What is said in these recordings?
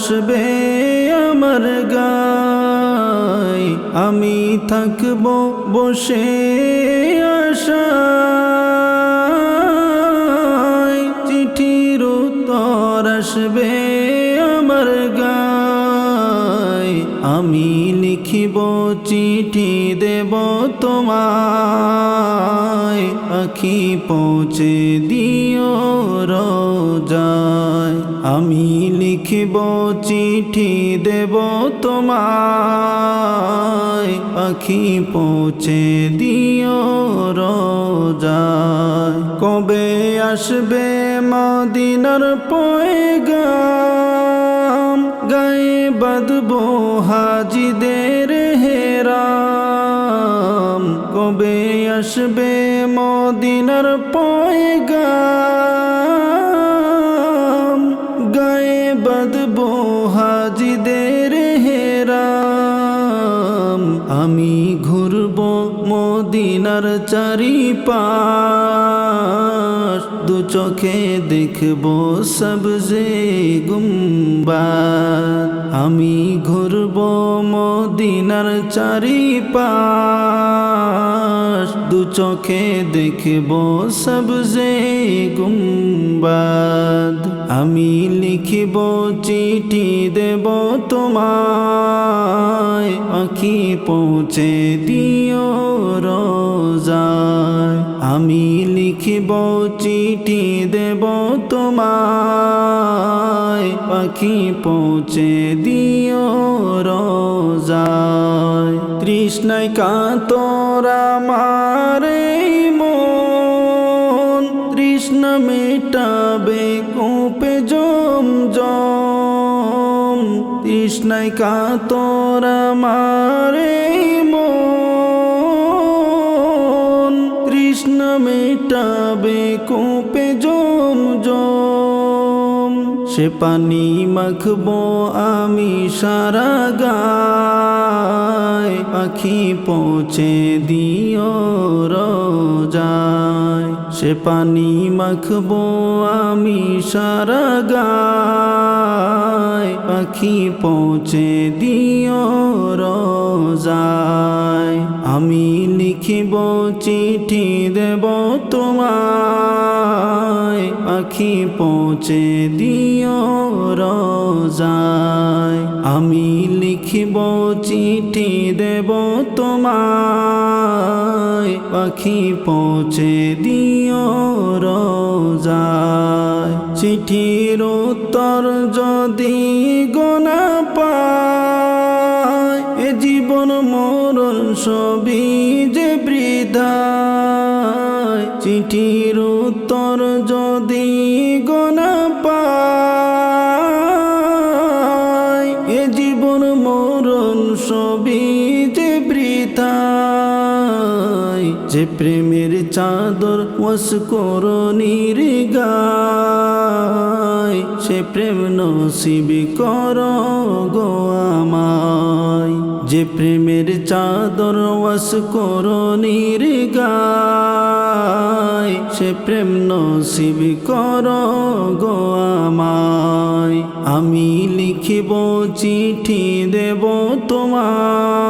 আসবে আমার গায়। আমি থাকব বসে আশায়। চিঠির উত্তর আসবে আমার গায়। আমি লিখিব চিঠি দেব তোমায়। আখি পৌঁছে দিও রোজায়। আমি লিখিব চিঠি দেব তোমায়। আখি পৌঁছে দিও রোজায়। কবে আসবে মদিনার পয়গাম? গায়ে বাঁধবো হাজিদের হেরাম। কবে আসবে মদিনার পয়গাম? হেরাম আমি ঘুরব মদিনার চারিপাশ। দু চোখে দেখব সবজে গুম্বাদ আমি ঘুরব মদিনার চারিপাশ। দু চোখে দেখব সবজে গুম্বাদ। আমি লিখিব, চিঠি দেব তোমায়। আখি পৌঁছে দিও রোজায়। আমি লিখিব, চিঠি দেব তোমায়। পাখি পৌঁছে দিও রোজায়। তৃষ্ণায় কাতরা মারে তৃষ্ণায় কাতরা মারে মন। তৃষ্ণ মেটাবে কোপে জম জম। সে পানি মাখবো আমি সারা গায়। পাখি পৌঁছে রোজায় সে পানি মাখবো আমি সারা গায়। পাখি পৌঁছে দিও রোজায়। আমি লিখিব চিঠি দেব তোমায়। পাখি পৌঁছে দিও রোজায়। আমি লিখিব চিঠি দেব তোমায়। পাখি পৌঁছে দিও রোজায়। চিঠির উত্তর যদি গোনা পায়, এ জীবন মরণ সবই যে বৃধায় চিঠির প্রেমের চাদর ওয়াস করণীর গায়। সে প্রেম নসিবি কর গো আমায়। যে প্রেমের চাদর ওয়াস করণীর গায়। সে প্রেম নসিবি কর গো আমায়। আমি লিখিব চিঠি দেব তোমায়।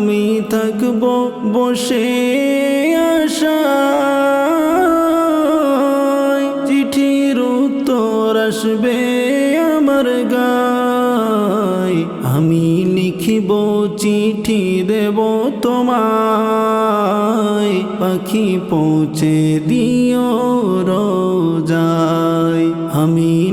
আমি থাকব বসে আশায়। চিঠির উত্তর আসবে আমার গায়। আমি লিখিব, চিঠি দেব তোমায়। পাখি পৌঁছে দিও রোজায়। আমি